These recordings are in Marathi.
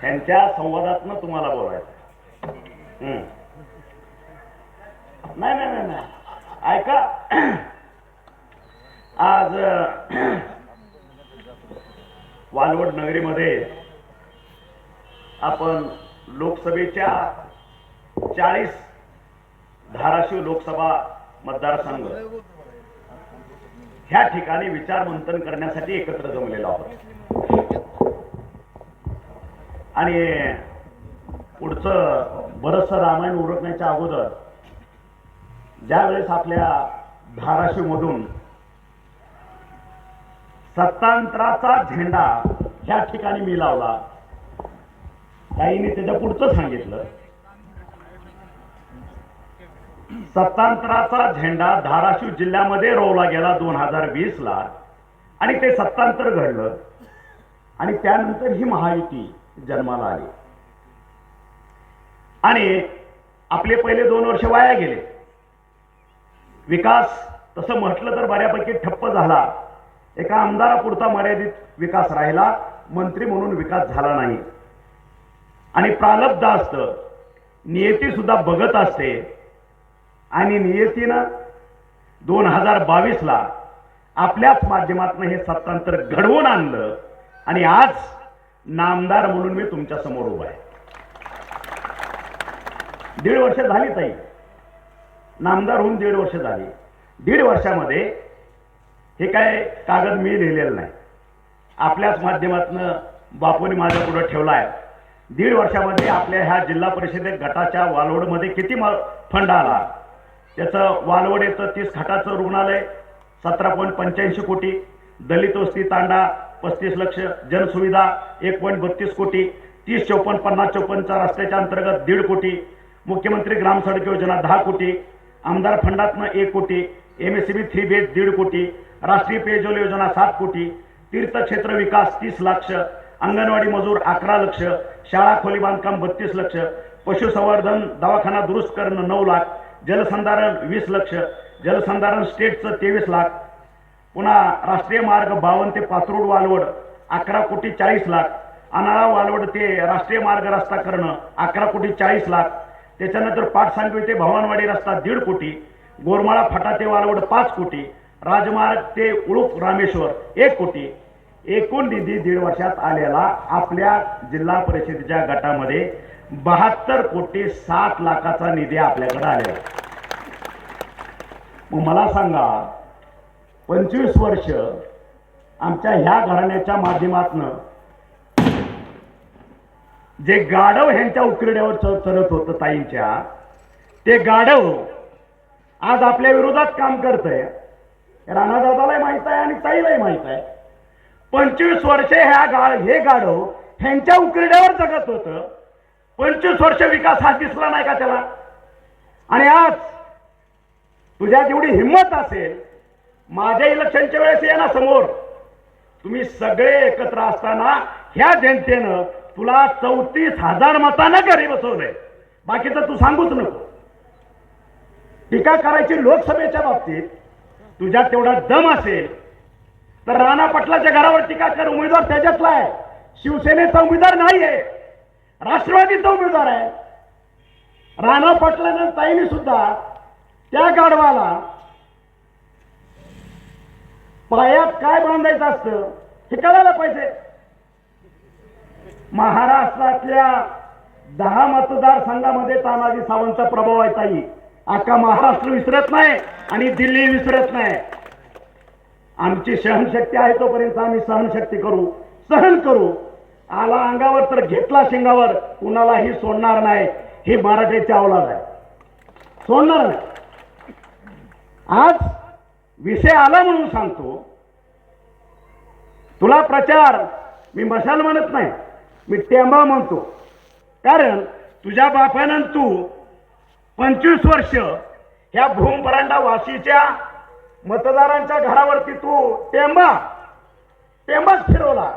त्यांच्या संवादातनं तुम्हाला बोलायचं हम्म. नाही नाही नाही नाही. ऐका. आज वालवड नगरीमध्ये आपण लोकसभेच्या चाळीस धाराशिव लोकसभा मतदारसंघ ह्या ठिकाणी विचारमंथन करण्यासाठी एकत्र जमलेलो आहोत. आणि पुढचं बरंचसं रामायण उरकण्याच्या अगोदर ज्यावेळेस आपल्या धाराशिवमधून सत्तांतराचा झेंडा ह्या ठिकाणी मी लावला काहींनी त्याच्या पुढचं सांगितलं. सत्तांतराचा झेंडा धाराशिव जिल्ह्यामध्ये रोवला गेला दोन हजार वीस ला आणि ते सत्तांतर घडलं. आणि त्यानंतर ही महायुती जन्माला आली. आणि आपले पहिले दोन वर्ष वाया गेले. विकास तसं म्हटलं तर बऱ्यापैकी ठप्प झाला. एका आमदारापुरता मर्यादित विकास राहिला मंत्री म्हणून विकास झाला नाही. आणि प्रालब्ध असतं नियती सुद्धा बघत असते. आणि नियतीनं दोन हजार बावीसला आपल्याच माध्यमातून हे सत्तांतर घडवून आणलं. आणि आज नामदार म्हणून मी तुमच्यासमोर उभा आहे. दीड वर्ष झाली ताई. नामदार होऊन दीड वर्ष झाली. दीड वर्षामध्ये हे काय कागद मी लिहिलेलं नाही. आपल्याच माध्यमातनं बापूने माझ्या पुढे ठेवला आहे दीड वर्षामध्ये आपल्या ह्या जिल्हा परिषदेत गटाच्या वालवडमध्ये किती म- फंड आला? त्याचं वालवड येतं तीस घटाचं रुग्णालय सतरा पॉईंट पंच्याऐंशी कोटी दलित वस्ती तांडा पस्तीस लक्ष जनसुविधा एक पॉईंट बत्तीस कोटी तीस चौपन्न पन्नास चौपन्नच्या रस्त्याच्या अंतर्गत दीड कोटी मुख्यमंत्री ग्राम सडक योजना दहा कोटी आमदार फंडातनं एक कोटी M S C B three beige दीड कोटी राष्ट्रीय पेयजल योजना सात कोटी तीर्थक्षेत्र विकास तीस लक्ष अंगणवाडी मजूर अकरा लक्ष शाळा खोली बांधकाम बत्तीस लक्ष पशुसंवर्धन दवाखाना दुरुस्त करणं नऊ लाख जलसंधारण वीस लक्ष जलसंधारण स्टेटचं तेवीस लाख पुन्हा राष्ट्रीय मार्ग बावन्न ते पात्रूड वालवड अकरा कोटी चाळीस लाख. अनाळा वालवड ते राष्ट्रीय मार्ग रस्ता करणं अकरा कोटी चाळीस लाख. त्याच्यानंतर पाटसांगवी ते भवानवाडी रस्ता दीड कोटी. गोरमाळा फाटा ते वालवड पाच कोटी. राजमार्ग ते उळूप रामेश्वर एक कोटी. एकूण निधी दीड वर्षात आलेला आपल्या जिल्हा परिषदेच्या गटामध्ये बहात्तर कोटी सात लाखाचा निधी आपल्याकडे आलेला मग मला सांगा पंचवीस वर्ष आमच्या ह्या घराण्याच्या माध्यमातनं जे गाढव ह्यांच्या उकिरड्यावर चरत होतं ताईंच्या ते गाढव आज आपल्या विरोधात काम करतंय. राणादादालाही माहीत आहे आणि ताईलाही माहीत आहे. पंचवीस वर्षे ह्या गाड हे गाढव ह्यांच्या उकिरड्यावर जगत होतं. पंचवीस वर्ष विकास हा दिसला नाही का त्याला? आणि आज तुझ्यात एवढी हिंमत असेल माझ्या इलेक्शनच्या वेळेस ये ना समोर. तुम्ही सगळे एकत्र असताना ह्या जनतेनं तुला चौतीस हजार मतानं घरी बसवलंय. बाकीचं तू सांगूच नको. टीका करायची लोकसभेच्या बाबतीत तुझ्यात तेवढा दम असेल तर राणा पाटलाच्या घरावर टीका कर उमेदवार त्याच्यातला आहे. शिवसेनेचा उमेदवार नाही आहे राष्ट्रवादीचा उमेदवार आहे. राणा पाटलानं ताईने सुद्धा त्या गाढवाला पायात काय बांधायचं असतं? हे कळायला पाहिजे. महाराष्ट्रातल्या दहा मतदारसंघामध्ये तानाजी सावंतचा प्रभाव आहे ताई. अख्खा महाराष्ट्र विसरत नाही आणि दिल्ली विसरत नाही. आमची सहनशक्ती आहे तोपर्यंत आम्ही सहनशक्ती करू. सहन करू. आला अंगावर तर घेतला शिंगावर. कुणालाही सोडणार नाही. ही मराठीची अवलाद आहे. सोडणार नाही. आज विषय आला म्हणून सांगतो. तुला प्रचार. मी मशाल म्हणत नाही. मी टेंबा म्हणतो. कारण तुझ्या बापानं तू पंचवीस वर्ष ह्या भूमपरांडा वाशीच्या मतदारांच्या घरावरती तू टेंबा टेंबाच फिरवला.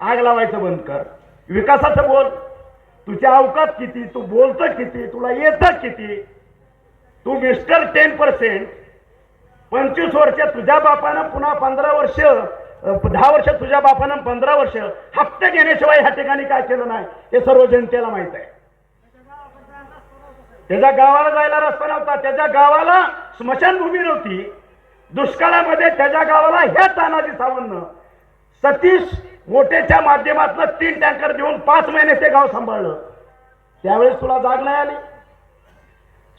आग लावायचं बंद कर. विकासाचं बोल. तुझ्या अवकात किती तू बोलतं किती तुला येतं किती? तू मिस्टर टेन पर्सेंट पंचवीस वर्ष तुझ्या बापानं पुन्हा पंधरा वर्ष दहा वर्ष तुझ्या बापानं पंधरा वर्ष हप्ते घेण्याशिवाय ह्या ठिकाणी काय केलं नाही हे सर्व जनतेला माहीत आहे. त्याच्या गावाला जायला रस्ता नव्हता त्याच्या गावाला स्मशानभूमी नव्हती. दुष्काळामध्ये त्याच्या गावाला ह्या तानाजी सावंत. सतीश मोठेच्या माध्यमातून तीन टँकर देऊन पाच महिने ते गाव सांभाळलं. त्यावेळेस तुला जाग नाही आली?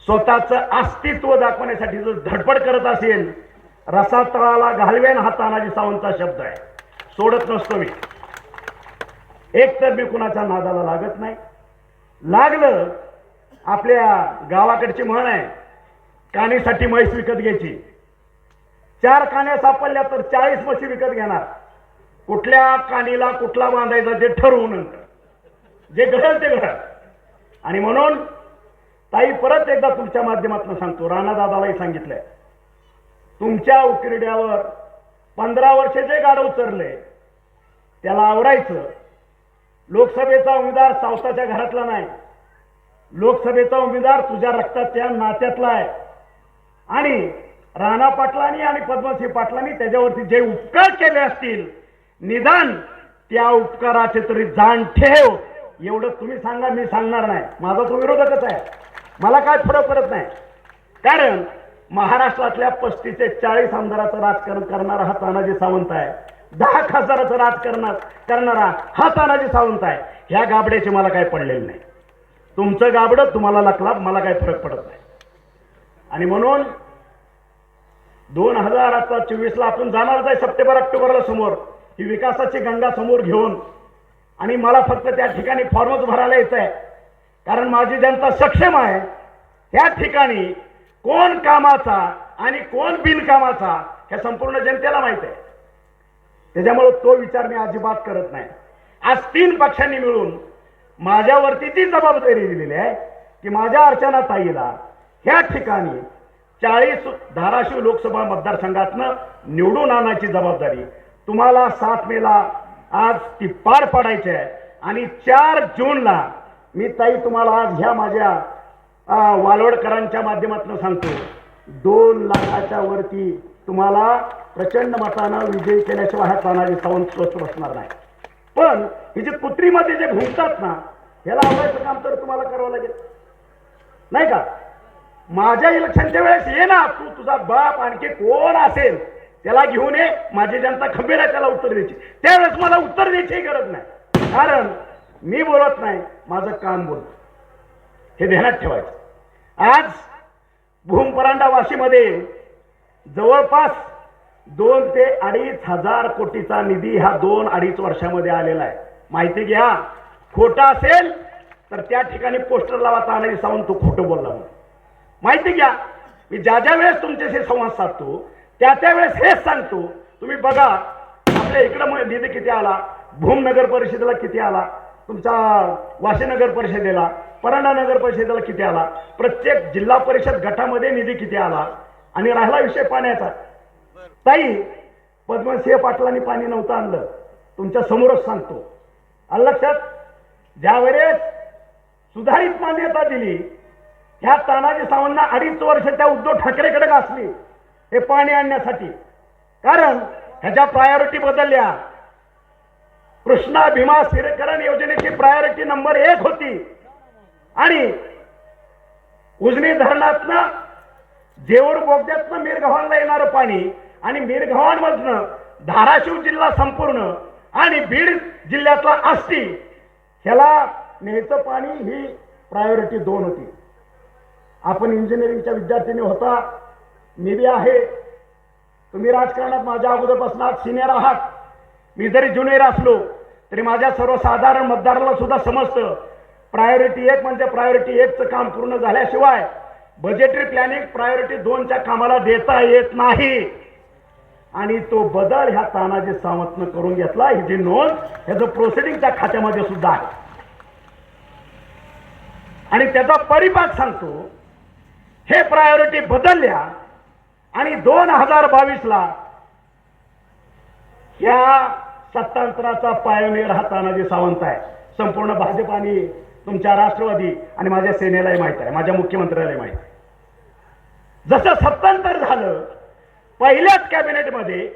स्वतःच अस्तित्व दाखवण्यासाठी जर धडपड करत असेल रसातळाला घालवेन हा तानाजी सावंतचा शब्द आहे. सोडत नसतो मी. एक तर मी कुणाच्या नादाला लागत नाही. लागलं आपल्या गावाकडची म्हण आहे कानीसाठी म्हैस विकत घ्यायची. चार काण्या सापडल्या तर चाळीस म्हशी विकत घेणार. कुठल्या कानीला कुठला बांधायचा ते ठरवू नंतर. जे घडल ते घडल. आणि म्हणून ताई परत एकदा तुमच्या माध्यमातून सांगतो राणा दादालाही सांगितलंय तुमच्या उकिरड्यावर पंधरा वर्षे जे गाड उचरले त्याला आवडायचं. लोकसभेचा उमेदवार सावसाच्या घरातला नाही. लोकसभेचा उमेदवार तुझ्या रक्ताच्या नात्यातला आहे. आणि राणा पाटलांनी आणि पद्मसिंह पाटलांनी त्याच्यावरती जे उपकार केले असतील निदान त्या उपकाराचे तरी जाण ठेव. एवढं तुम्ही सांगा मी सांगणार नाही. माझा तो विरोधकच आहे. मला काय फरक पडत नाही. कारण महाराष्ट्रातल्या पस्तीस ते चाळीस आमदाराचं राजकारण करणारा हा तानाजी सावंत आहे. दहा खासदाराचं राजकारण करणारा हा तानाजी सावंत आहे. ह्या गाबड्याचे मला काय पडलेलं नाही. तुमचं गाबडं तुम्हाला लागला मला काय फरक पडत नाही. आणि म्हणून दोन हजार आता चोवीसला आपण जाणारच आहे सप्टेंबर ऑक्टोबरला समोर. ही विकासाची गंगा समोर घेऊन. आणि मला फक्त त्या ठिकाणी फॉर्मच भरायला येत आहे कारण माझी जनता सक्षम आहे. त्या ठिकाणी कोण कामाचा आणि कोण बिनकामाचा हे संपूर्ण जनतेला माहीत आहे. त्याच्यामुळे तो विचार मी अजिबात करत नाही. आज तीन पक्षांनी मिळून माझ्यावरती ती जबाबदारी दिलेली आहे की माझ्या अर्चना ताईला ह्या ठिकाणी चाळीस धाराशिव लोकसभा मतदारसंघातनं निवडून आणायची जबाबदारी तुम्हाला सात मेला आज ती पार पाडायची आहे. आणि चार जूनला मी ताई तुम्हाला आज ह्या माझ्या वालोडकरांच्या माध्यमातून सांगतो. दोन लाखाच्या वरती तुम्हाला प्रचंड मतानं विजयी केल्याशिवाय हा तानाजी सावंत स्वस्त बसणार नाही. पण हे जे कुत्रीमध्ये जे घुमतात ना ह्याला आवडायचं काम तर तुम्हाला करावं लागेल. नाही का? माझ्या इलेक्शनच्या वेळेस ये ना तू तुझा बाप आणखी कोण असेल त्याला घेऊन ये माझी जनता खंबीर आहे त्याला उत्तर द्यायची. त्यावेळेस मला उत्तर द्यायची गरज नाही. कारण मी बोलत नाही माझं काम बोलतो. हे ध्यानात ठेवायचं. आज भूमपरांडा वाशीमध्ये जवळपास दोन ते अडीच हजार कोटीचा निधी हा दोन अडीच वर्षामध्ये आलेला आहे. माहिती घ्या खोटा असेल तर त्या ठिकाणी पोस्टर लावा तानाजी सावंत तो खोटं बोलला म्हणून. माहिती घ्या मी ज्या ज्या वेळेस तुमच्याशी संवाद साधतो त्या त्या वेळेस हेच सांगतो. तुम्ही बघा आपल्या इकडं निधी किती आला? भूमनगर परिषदेला किती आला? तुमचा वाशी नगर परिषदेला परांडा नगर परिषदेला किती आला? प्रत्येक जिल्हा परिषद गटामध्ये निधी किती आला? आणि राहिला विषय पाण्याचा. ताई पद्मसिंह पाटलांनी पाणी नव्हतं आणलं. तुमच्या समोरच सांगतो. आलं लक्षात ज्यावेळेस सुधारित मान्यता दिली ह्या तानाजी सावंतना अडीच वर्ष त्या उद्धव ठाकरेकडे घासली हे पाणी आणण्यासाठी. कारण ह्याच्या प्रायोरिटी बदलल्या. कृष्णा भीमा स्थिरीकरण योजनेची प्रायोरिटी नंबर एक होती. आणि उजनी धरणातनं जेऊर बोगद्यातनं मिरगव्हाणला येणारं पाणी आणि मिरगव्हाणमधनं धाराशिव जिल्हा संपूर्ण आणि बीड जिल्ह्यातला आष्टी ह्याला न्यायचं पाणी ही प्रायोरिटी दोन होती. आपण इंजिनिअरिंगच्या विद्यार्थ्यांनी होता मी बी आहे. तुम्ही राजकारणात माझ्या अगोदरपासून आज सिनियर आहात. मी जरी ज्युनियर असलो तरी माझ्या सर्वसाधारण मतदाराला सुद्धा समजतं. प्रायोरिटी एक म्हणजे प्रायोरिटी एकचं काम पूर्ण झाल्याशिवाय बजेटरी प्लॅनिंग प्रायोरिटी दोनच्या कामाला देता येत नाही. आणि तो बदल ह्या तानाजी सावंतनं करून घेतला. ही जी नोंद ह्याचं प्रोसिडिंगच्या खात्यामध्ये सुद्धा आहे. आणि त्याचा परिपाक सांगतो हे प्रायोरिटी बदलल्या आणि दोन हजार बावीसला या सत्तांतराचा पायोनियर हा तानाजी सावंत आहे संपूर्ण भाजप आणि तुमच्या राष्ट्रवादी आणि माझ्या सेनेलाही माहीत आहे माझ्या मुख्यमंत्र्यालाही माहीत आहे. जसं सत्तांतर झालं पहिल्याच कॅबिनेटमध्ये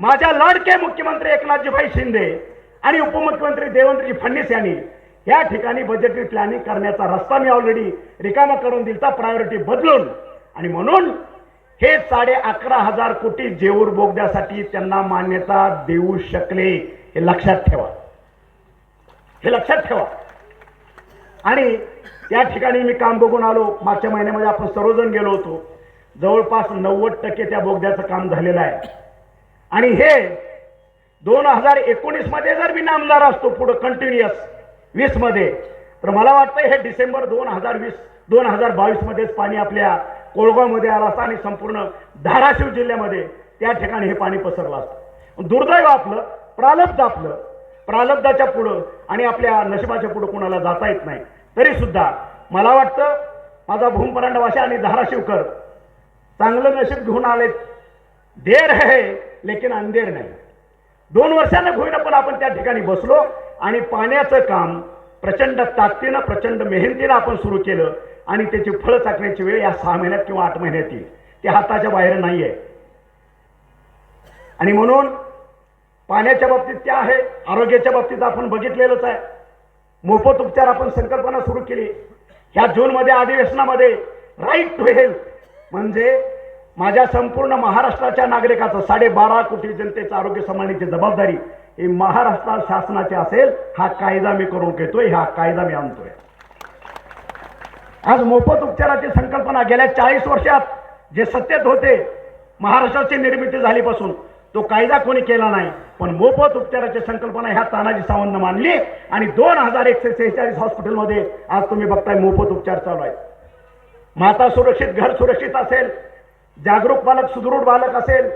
माझ्या लाडके मुख्यमंत्री एकनाथजीभाई शिंदे आणि उपमुख्यमंत्री देवेंद्रजी फडणवीस यांनी या ठिकाणी बजेटरी प्लॅनिंग करण्याचा रस्ता मी ऑलरेडी रिकामा करून दिलता प्रायोरिटी बदलून. आणि म्हणून हे साडे अकरा हजार कोटी जेऊर बोगद्यासाठी त्यांना मान्यता देऊ शकले. हे लक्षात ठेवा. हे लक्षात ठेवा. आणि त्या ठिकाणी मी काम बघून आलो. मागच्या महिन्यामध्ये आपण सर्वजण गेलो होतो. जवळपास नव्वद टक्के त्या बोगद्याचं काम झालेलं आहे. आणि हे दोन हजार एकोणीसमध्ये जर मी नामदार असतो पुढं कंटिन्युअस वीसमध्ये तर मला वाटतं हे डिसेंबर दोन हजार वीस दोन हजार बावीस मध्येच पाणी आपल्या कोळगावमध्ये आला असता आणि संपूर्ण धाराशिव जिल्ह्यामध्ये त्या ठिकाणी हे पाणी पसरलं असतं. दुर्दैव आपलं प्रालब्ध आपलं प्रालब्धाच्या पुढं आणि आपल्या नशिबाच्या पुढं कोणाला जाता येत नाही. तरी सुद्धा मला वाटतं माझा भूमपरांड भाषा आणि धाराशिवकर चांगलं नशीब घेऊन आले देर है लेकिन अंधेर नाही. दोन वर्षानं होईना पण आपण त्या ठिकाणी बसलो आणि पाण्याचं काम प्रचंड ताकदीनं प्रचंड मेहनतीनं आपण सुरू केलं. आणि त्याची फळं चाकण्याची वेळ या सहा महिन्यात किंवा आठ महिन्यात येईल ते हाताच्या बाहेर नाही आहे आणि म्हणून पाण्याच्या बाबतीत त्या आहे आरोग्याच्या बाबतीत आपण बघितलेलंच आहे. मोफत उपचार आपण संकल्पना सुरू केली. ह्या जूनमध्ये अधिवेशनामध्ये राईट टू हेल्थ म्हणजे माझ्या संपूर्ण महाराष्ट्राच्या नागरिकाचं साडेबारा कोटी जनतेचं आरोग्य सांभाळण्याची जबाबदारी ही महाराष्ट्र शासनाची असेल हा कायदा मी करून घेतोय हा कायदा मी आणतोय. आज मोफत उपचाराची संकल्पना गेल्या चाळीस वर्षात जे सत्तेत होते महाराष्ट्राची निर्मिती झालीपासून तो कायदा कोणी केला नाही. पण मोफत उपचाराची संकल्पना ह्या तानाजी सावंत मांडली आणि दोन हजार एकशे सेहेचाळीस हॉस्पिटलमध्ये आज तुम्ही बघताय मोफत उपचार चालू आहे माता सुरक्षित घर सुरक्षित असेल जागरूक बालक सुदृढ बालक असेल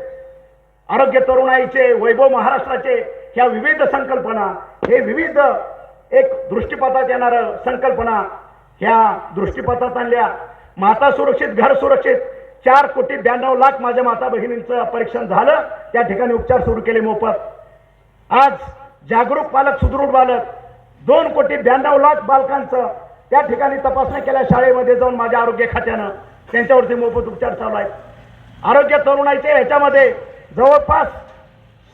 आरोग्य तरुणाईचे वैभव महाराष्ट्राचे ह्या विविध संकल्पना हे विविध एक दृष्टिपातात येणारं संकल्पना ह्या दृष्टीपथात आणल्या माता सुरक्षित घर सुरक्षित. चार कोटी ब्याण्णव लाख माझ्या माता भगिनींचं परीक्षण झालं. त्या ठिकाणी उपचार सुरू केले मोफत. आज जागरूक पालक सुदृढ बालक दोन कोटी ब्याण्णव लाख बालकांचं त्या ठिकाणी तपासण्या केल्या शाळेमध्ये जाऊन माझ्या आरोग्य खात्यानं. त्यांच्यावरती मोफत उपचार चालू आहेत. आरोग्य तरुणाईचे ह्याच्यामध्ये जवळपास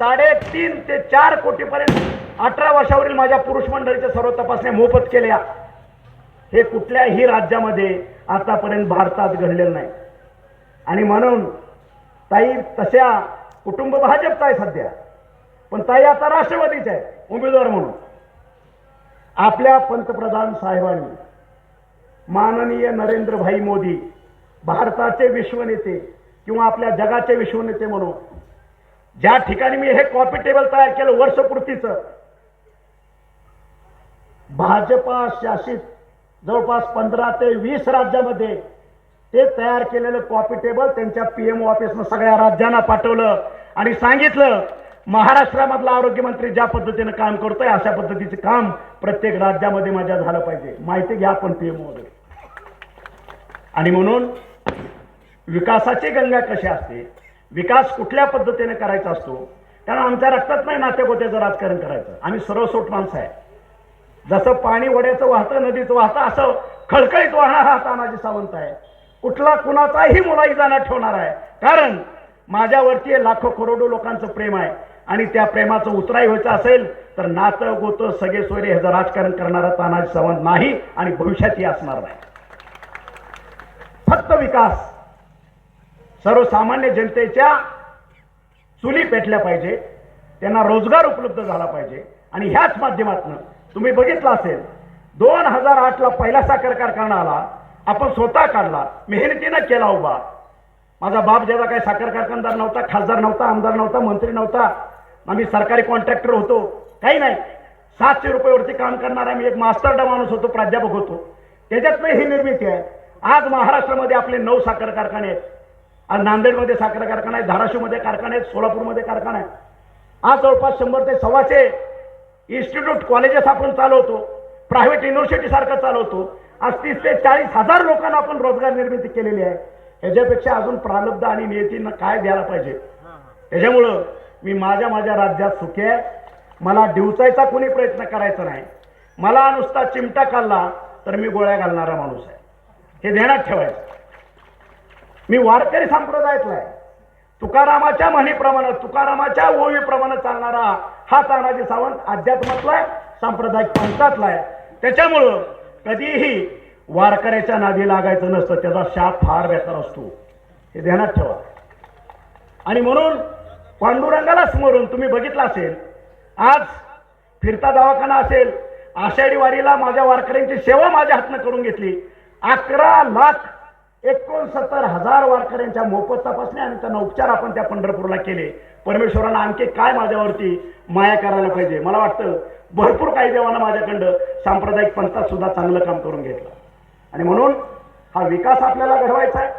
साडेतीन ते चार कोटीपर्यंत अठरा वर्षावरील माझ्या पुरुष मंडळीच्या सर्व तपासण्या मोफत केल्या. हे कुठल्याही राज्यामध्ये आतापर्यंत भारतात घडलेलं नाही. आणि म्हणून ताई तशा कुटुंब भाजपचा आहे सध्या? पण ताई आता राष्ट्रवादीच आहे उमेदवार म्हणून. आपल्या पंतप्रधान साहेबांनी माननीय नरेंद्रभाई मोदी भारताचे विश्वनेते किंवा आपल्या जगाचे विश्वनेते म्हणून. ज्या ठिकाणी मी हे कॉपी टेबल तयार केलं वर्षपूर्तीचं भाजपा शासित जवळपास पंधरा ते वीस राज्यामध्ये ते तयार केलेलं कॉपी टेबल त्यांच्या पीएम ऑफिसनं सगळ्या राज्यांना पाठवलं आणि सांगितलं महाराष्ट्रामधला आरोग्यमंत्री ज्या पद्धतीनं काम करतोय अशा पद्धतीचं काम प्रत्येक राज्यामध्ये माझ्या झालं पाहिजे. माहिती घ्या आपण पीएम वगैरे. आणि म्हणून विकासाची गंगा कशी असते विकास कुठल्या पद्धतीने करायचा असतो कारण आमच्या रक्तात नाही नातेगोत्याचं राजकारण करायचं. आम्ही सर्वसोट माणसं आहे. जसं पाणी वड्याचं वाहतं नदीचं वाहतं असं खळखळीत वाहणारा हा तानाजी सावंत आहे. कुठला कुणाचाही मुलाही न ठेवणार आहे. कारण माझ्यावरती लाखो करोडो लोकांचं प्रेम आहे. आणि त्या प्रेमाचं उतराई व्हायचं असेल तर नातं गोतं सगळे सोयरे ह्याचं राजकारण करणारा तानाजी सावंत नाही आणि भविष्यातही असणार नाही. फक्त विकास. सर्वसामान्य जनतेच्या चुली पेटल्या पाहिजे. त्यांना रोजगार उपलब्ध झाला पाहिजे. आणि ह्याच माध्यमातून तुम्ही बघितलं असेल दोन हजार आठला पहिला साखर कारखाना आला. आपण स्वतः काढला. मेहनतीनं केला उभा. माझा बाप जेव्हा काही साखर कारखानदार नव्हता खासदार नव्हता आमदार नव्हता मंत्री नव्हता आम्ही सरकारी कॉन्ट्रॅक्टर होतो. काही नाही. सातशे रुपयावरती काम करणारा मी एक मास्टरडा माणूस होतो प्राध्यापक होतो. त्याच्यातनं ही निर्मिती आहे. आज महाराष्ट्रामध्ये आपले नऊ साखर कारखाने आहेत. आज नांदेडमध्ये साखर कारखाना आहे धाराशिवमध्ये कारखाने आहेत सोलापूरमध्ये कारखाना आहे. आज जवळपास शंभर ते सव्वाशे इन्स्टिट्यूट कॉलेजेस आपण चालवतो प्रायव्हेट युनिव्हर्सिटी सारखं चालवतो. आज तीस ते चाळीस हजार लोकांना आपण रोजगार निर्मिती केलेली आहे. ह्याच्यापेक्षा अजून प्रालब्ध आणि नियतीनं काय द्यायला पाहिजे? त्याच्यामुळं मी माझ्या माझ्या राज्यात सुखी आहे. मला डिवचायचा कोणी प्रयत्न करायचा नाही. मला नुसता चिमटा खाल्ला तर मी गोळ्या घालणारा माणूस आहे. हे ध्यानात ठेवायचं. मी वारकरी संप्रदायातला आहे. तुकारामाच्या म्हणीप्रमाणे तुकारामाच्या ओवीप्रमाणे चालणारा हा तानाजी सावंत अध्यात्मातला आहे सांप्रदायिक पंथातला आहे. त्याच्यामुळं कधीही वारकऱ्याच्या नादी लागायचं नसतं त्याचा शाप फार बेकार असतो. हे ध्यानात ठेवा. आणि म्हणून पांडुरंगाला स्मरून तुम्ही बघितलं असेल आज फिरता दवाखाना असेल आषाढी वारीला माझ्या वारकऱ्यांची सेवा माझ्या हातनं करून घेतली अकरा लाख एकोणसत्तर हजार वारकऱ्यांच्या मोफत तपासण्या आणि त्यांना उपचार आपण त्या पंढरपूरला केले. परमेश्वरानं आणखी काय माझ्यावरती माया करायला पाहिजे? मला वाटतं भरपूर काही देवानं माझ्याकडं सांप्रदायिक पंथात सुद्धा चांगलं काम करून घेतलं. आणि म्हणून हा विकास आपल्याला घडवायचा आहे.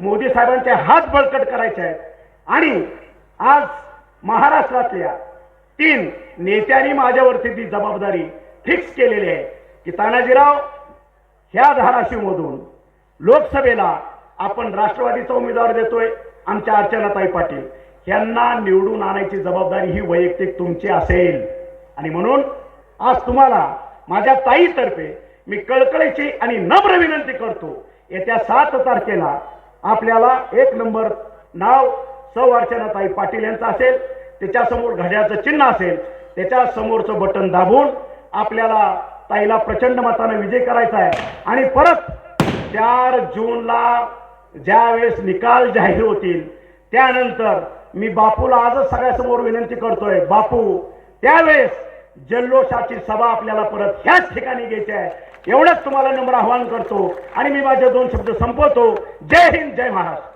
मोदी साहेबांचे हात बळकट करायचे आहेत. आणि आज महाराष्ट्रातल्या तीन नेत्यांनी माझ्यावरती ती जबाबदारी फिक्स केलेली आहे. की तानाजीराव ह्या धाराशिवमधून लोकसभेला आपण राष्ट्रवादीचा उमेदवार देतोय आमच्या अर्चनाताई पाटील. यांना निवडून आणायची जबाबदारी ही वैयक्तिक तुमची असेल. आणि म्हणून आज तुम्हाला माझ्या ताईतर्फे मी कळकळीची आणि नम्र विनंती करतो. येत्या सात तारखेला आपल्याला एक नंबर नाव सौ अर्चनाताई पाटील यांचं असेल त्याच्यासमोर घड्याचं चिन्ह असेल त्याच्या समोरचं बटन दाबून आपल्याला ताईला प्रचंड मतानं विजय करायचा आहे. आणि परत चार जूनला ज्यावेळेस निकाल जाहीर होतील त्यानंतर मी बापूला आजच सगळ्यासमोर विनंती करतोय बापू त्यावेळेस जल्लोषाची सभा आपल्याला परत ह्याच ठिकाणी घ्यायची आहे. एवढंच तुम्हाला नम्र आवाहन करतो आणि मी माझे दोन शब्द संपवतो. जय हिंद जय महाराष्ट्र.